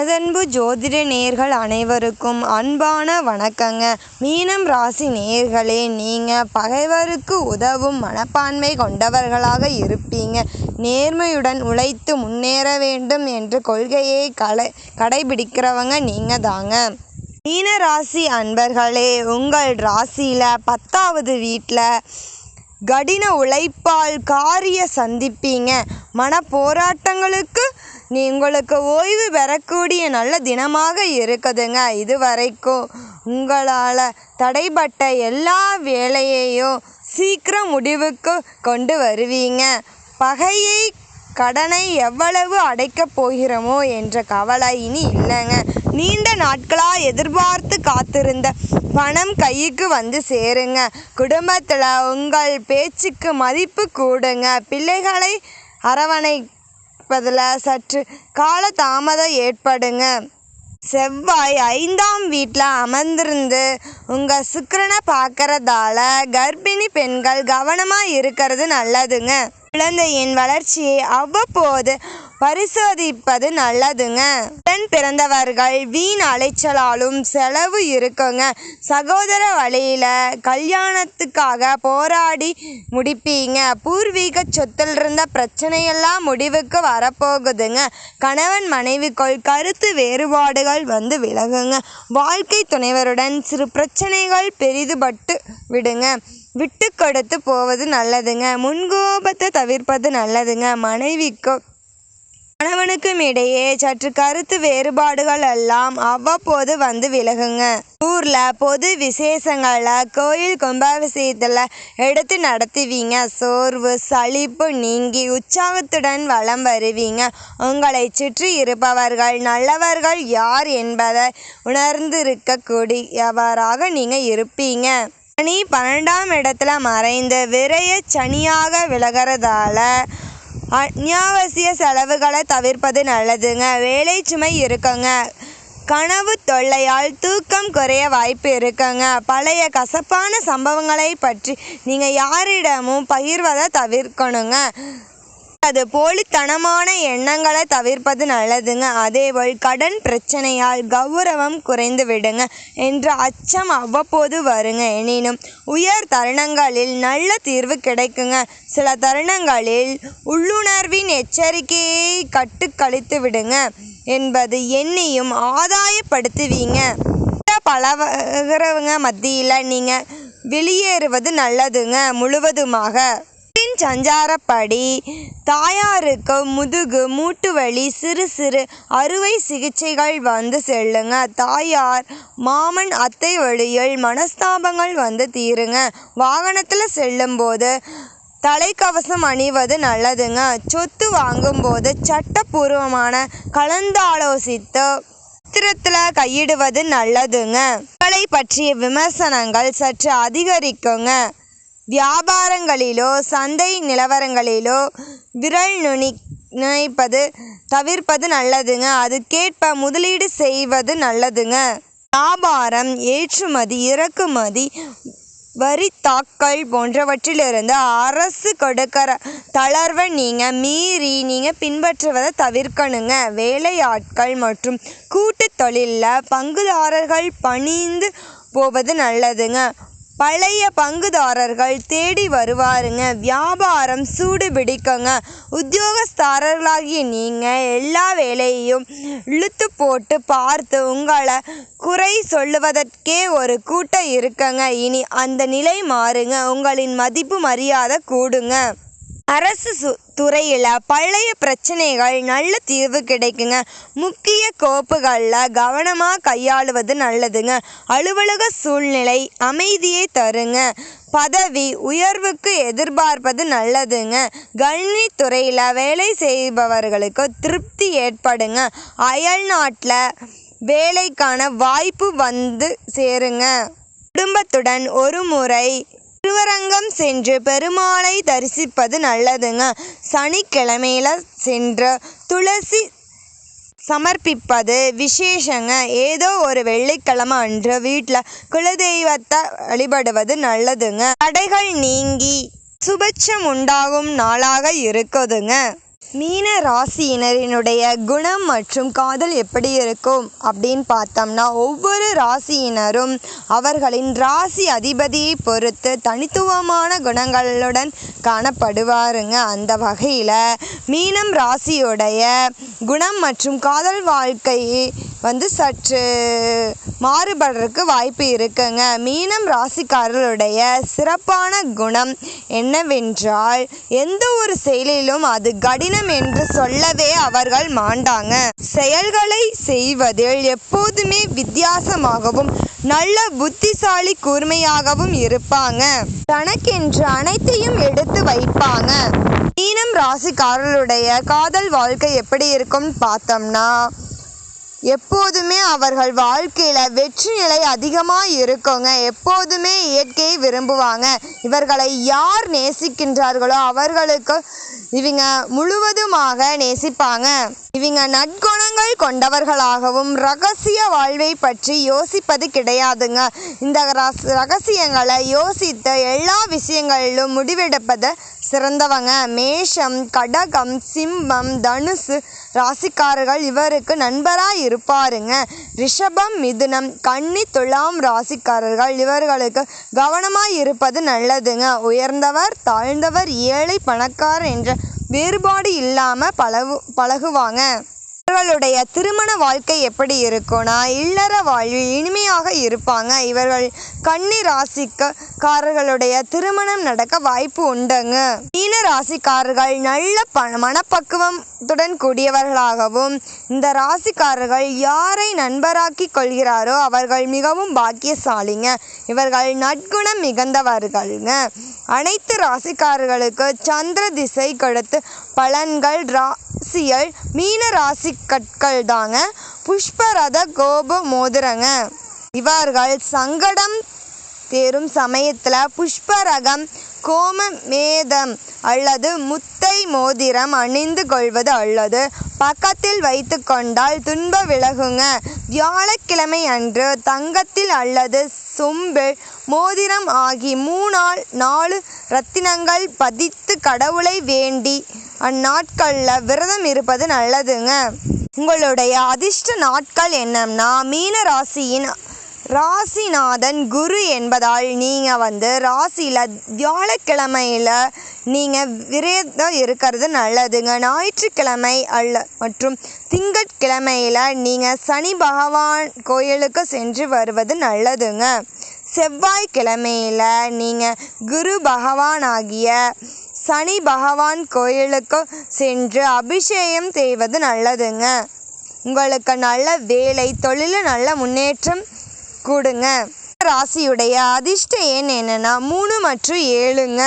மனதன்பு ஜோதிட நேர்கள் அனைவருக்கும் அன்பான வணக்கங்க. மீனம் ராசி நேர்களே நீங்கள் பகைவருக்கு உதவும் மனப்பான்மை கொண்டவர்களாக இருப்பீங்க. நேர்மையுடன் உழைத்து முன்னேற வேண்டும் என்ற கொள்கையை கடை கடைபிடிக்கிறவங்க நீங்கள் தாங்க. மீன ராசி அன்பர்களே உங்கள் ராசியில் பத்தாவது வீட்டில் கடின உழைப்பால் காரிய சந்திப்பீங்க. மன போராட்டங்களுக்கு நீ உங்களுக்கு ஓய்வு பெறக்கூடிய நல்ல தினமாக இருக்குதுங்க. இது வரைக்கும் உங்களால் தடைப்பட்ட எல்லா வேலையையும் சீக்கிரம் முடிவுக்கு கொண்டு வருவீங்க. பகையை கடனை எவ்வளவு அடைக்கப் போகிறோமோ என்ற கவலை இனி இல்லைங்க. நீண்ட நாட்களாக எதிர்பார்த்து காத்திருந்த பணம் கைக்கு வந்து சேருங்க. குடும்பத்தில் உங்கள் பேச்சுக்கு மதிப்பு கூடுங்க. பிள்ளைகளை அரவணை அரவணைப்பதில் சற்று கால தாமதம் ஏற்படுங்க. செவ்வாய் ஐந்தாம் வீட்டில் அமர்ந்திருந்து உங்கள் சுக்கிரனை பார்க்கறதால கர்ப்பிணி பெண்கள் கவனமாக இருக்கிறது நல்லதுங்க. குழந்தையின் வளர்ச்சியை அவ்வப்போது பரிசோதிப்பது நல்லதுங்க. உடன் பிறந்தவர்கள் வீண் அலைச்சலாலும் செலவு இருக்குங்க. சகோதர வழியில் கல்யாணத்துக்காக போராடி முடிப்பீங்க. பூர்வீக சொத்தில் இருந்த பிரச்சனையெல்லாம் முடிவுக்கு வரப்போகுதுங்க. கணவன் மனைவிக்குள் கருத்து வேறுபாடுகள் வந்து விலகுங்க. வாழ்க்கை துணைவருடன் சிறு பிரச்சனைகள் பெரிதுபட்டு விடுங்க. விட்டு கொடுத்து போவது நல்லதுங்க. முன்கோபத்தை தவிர்ப்பது நல்லதுங்க. மனைவிக்கு கணவனுக்கும் இடையே சற்று கருத்து வேறுபாடுகள் எல்லாம் அவ்வப்போது வந்து விலகுங்க. ஊர்ல பொது விசேஷங்கள கோயில் கும்பாபிஷேகத்தில் எடுத்து நடத்துவீங்க. சோர்வு சளிப்பு நீங்கி உற்சாகத்துடன் வளம் வருவீங்க. உங்களை சுற்றி இருப்பவர்கள் நல்லவர்கள் யார் என்பதை உணர்ந்திருக்கக்கூடியவராக நீங்க இருப்பீங்க. சனி பன்னெண்டாம் இடத்துல மறைந்து விரைய சனியாக விலகிறதால அத்தியாவசிய செலவுகளை தவிர்ப்பது நல்லதுங்க. வேலை சுமை இருக்குங்க. கனவு தொல்லையால் தூக்கம் குறைய வாய்ப்பு இருக்குங்க. பழைய கசப்பான சம்பவங்களை பற்றி நீங்கள் யாரிடமும் பகிர்வதை தவிர்க்கணுங்க. அது போலித்தனமான எண்ணங்களை தவிர்ப்பது நல்லதுங்க. அதேபோல் கடன் பிரச்சனையால் கௌரவம் குறைந்து விடுங்க என்ற அச்சம் அவ்வப்போது வருங்க. எனினும் உயர் தருணங்களில் நல்ல தீர்வு கிடைக்குங்க. சில தருணங்களில் உள்ளுணர்வின் எச்சரிக்கையை கட்டுக்கழித்து விடுங்க என்பது எண்ணியும் ஆதாயப்படுத்துவீங்க. பழகிறவங்க மத்தியில் நீங்கள் வெளியேறுவது நல்லதுங்க. முழுவதுமாக சஞ்சாரப்படி. தாயாருக்கு முதுகு மூட்டு வலி சிறு சிறு அறுவை சிகிச்சைகள் வந்து செல்லுங்க. தாயார் மாமன் அத்தை வழியில் மனஸ்தாபங்கள் வந்து தீருங்க. வாகனத்தில் செல்லும்போது தலைக்கவசம் அணிவது நல்லதுங்க. சொத்து வாங்கும்போது சட்டப்பூர்வமான கலந்தாலோசித்து பத்திரத்தில் கையிடுவது நல்லதுங்க. உங்களை பற்றிய விமர்சனங்கள் சற்று அதிகரிக்குங்க. வியாபாரங்களிலோ சந்தை நிலவரங்களிலோ விரல் நுனி நினைப்பது தவிர்ப்பது நல்லதுங்க. அதுக்கேற்ப முதலீடு செய்வது நல்லதுங்க. வியாபாரம் ஏற்றுமதி இறக்குமதி வரி தாக்கல் போன்றவற்றிலிருந்து அரசு கொடுக்கிற தளர்வை நீங்கள் மீறி நீங்கள் பின்பற்றுவதை தவிர்க்கணுங்க. வேலையாட்கள் மற்றும் கூட்டு தொழிலில் பங்குதாரர்கள் பணிந்து போவது நல்லதுங்க. பழைய பங்குதாரர்கள் தேடி வருவாருங்க. வியாபாரம் சூடு பிடிக்குங்க. உத்தியோகஸ்தாரர்களாகிய நீங்கள் எல்லா வேலையையும் இழுத்து போட்டு பார்த்து உங்களை குறை சொல்லுவதற்கே ஒரு கூட்டம் இருக்குங்க. இனி அந்த நிலை மாறுங்க. உங்களின் மதிப்பு மரியாதை கூடுங்க. அரசு சு துறையில் பழைய பிரச்சனைகள் நல்ல தீர்வு கிடைக்குங்க. முக்கிய கோப்புகளில் கவனமாக கையாளுவது நல்லதுங்க. அலுவலக சூழ்நிலை அமைதியை தருங்க. பதவி உயர்வுக்கு எதிர்பார்ப்பது நல்லதுங்க. கணினி துறையில் வேலை செய்பவர்களுக்கு திருப்தி ஏற்படுங்க. அயல் நாட்டில் வேலைக்கான வாய்ப்பு வந்து சேருங்க. குடும்பத்துடன் ஒரு முறை திருவரங்கம் சென்று பெருமாளை தரிசிப்பது நல்லதுங்க. சனிக்கிழமையில சென்று துளசி சமர்ப்பிப்பது விசேஷங்க. ஏதோ ஒரு வெள்ளிக்கிழமை அன்று வீட்டில் குலதெய்வத்தை வழிபடுவது நல்லதுங்க. தடைகள் நீங்கி சுபட்சம் உண்டாகும் நாளாக இருக்குதுங்க. மீன ராசியினரினுடைய குணம் மற்றும் காதல் எப்படி இருக்கும் அப்படின்னு பார்த்தோம்னா ஒவ்வொரு ராசியினரும் அவர்களின் ராசி அதிபதியை பொறுத்து தனித்துவமான குணங்களுடன் காணப்படுவாருங்க. அந்த வகையில் மீனம் ராசியுடைய குணம் மற்றும் காதல் வாழ்க்கை வந்து சற்று மாறுபடுறதுக்கு வாய்ப்பு இருக்குங்க. மீனம் ராசிக்காரர்களுடைய சிறப்பான குணம் என்னவென்றால் எந்த ஒரு செயலிலும் அது கடினம் என்று சொல்லவே அவர்கள் மாண்டாங்க. செயல்களை செய்வதில் எப்போதுமே வித்தியாசமாகவும் நல்ல புத்திசாலி கூர்மையாகவும் இருப்பாங்க. தனக்கென்று அனைத்தையும் எடுத்து வைப்பாங்க. மீனம் ராசிக்காரர்களுடைய காதல் வாழ்க்கை எப்படி இருக்கும்னு பார்த்தோம்னா எப்போதுமே அவர்கள் வாழ்க்கையில் வெற்றி நிலை அதிகமாக இருக்குங்க. எப்போதுமே இயற்கையை விரும்புவாங்க. இவர்களை யார் நேசிக்கின்றார்களோ அவர்களுக்கு இவங்க முழுவதுமாக நேசிப்பாங்க. இவங்க நற்குணங்கள் கொண்டவர்களாகவும் ரகசிய வாழ்வை பற்றி யோசிப்பது கிடையாதுங்க. இந்த ரஸ்- ரகசியங்களை யோசித்து எல்லா விஷயங்களிலும் முடிவெடுப்பது சிறந்தவங்க. மேஷம் கடகம் சிம்மம் தனுசு ராசிக்காரர்கள் இவருக்கு நண்பராக இருப்பாருங்க. ரிஷபம் மிதுனம் கன்னி துலாம் ராசிக்காரர்கள் இவர்களுக்கு கவனமாக இருப்பது நல்லதுங்க. உயர்ந்தவர் தாழ்ந்தவர் ஏழை பணக்காரர் என்ற வேறுபாடு இல்லாமல் பழகு பழகுவாங்க. இவர்களுடைய திருமண வாழ்க்கை எப்படி இருக்கும்னா இல்லற வாழ்வில் இனிமையாக இருப்பாங்க. இவர்கள் கன்னி ராசிக்காரர்களுடைய திருமணம் நடக்க வாய்ப்பு உண்டுங்க. மீன ராசிக்காரர்கள் நல்ல ப மனப்பக்குவத்துடன் கூடியவர்களாகவும் இந்த ராசிக்காரர்கள் யாரை நண்பராக்கி கொள்கிறாரோ அவர்கள் மிகவும் பாக்கியசாலிங்க. இவர்கள் நற்குணம் மிகுந்தவர்கள்ங்க. அனைத்து ராசிக்காரர்களுக்கு சந்திர திசை கொடுத்து பலன்கள் ரா ராசியல் மீன ராசி கற்கள் தாங்க புஷ்பரத கோப மோதிரங்க. இவர்கள் சங்கடம் தேரும் சமயத்தில் புஷ்பரகம் கோமமேதம் அல்லது முத்தை மோதிரம் அணிந்து கொள்வது அல்லது பக்கத்தில் வைத்து கொண்டால் துன்ப விலகுங்க. வியாழக்கிழமை அன்று தங்கத்தில் அல்லது சொம்பில் மோதிரம் ஆகி மூணால் நாலு ரத்தினங்கள் பதித்து கடவுளை வேண்டி அந்நாட்களில் விரதம் இருப்பது நல்லதுங்க. உங்களுடைய அதிர்ஷ்ட நாட்கள் என்னன்னா மீன ராசியின் ராசிநாதன் குரு என்பதால் நீங்கள் வந்து ராசியில் வியாழக்கிழமையில் நீங்கள் விரதம் இருக்கிறது நல்லதுங்க. ஞாயிற்றுக்கிழமை அல்ல மற்றும் திங்கட்கிழமையில் நீங்கள் சனி பகவான் கோயிலுக்கு சென்று வருவது நல்லதுங்க. செவ்வாய்க்கிழமையில் நீங்கள் குரு பகவான் ஆகிய சனி பகவான் கோயிலுக்கு சென்று அபிஷேகம் செய்வது நல்லதுங்க. உங்களுக்கு நல்ல வேலை தொழிலில் நல்ல முன்னேற்றம் கொடுங்க. ராசியுடைய அதிர்ஷ்ட எண் என்னன்னா மூணு மற்றும் ஏழுங்க.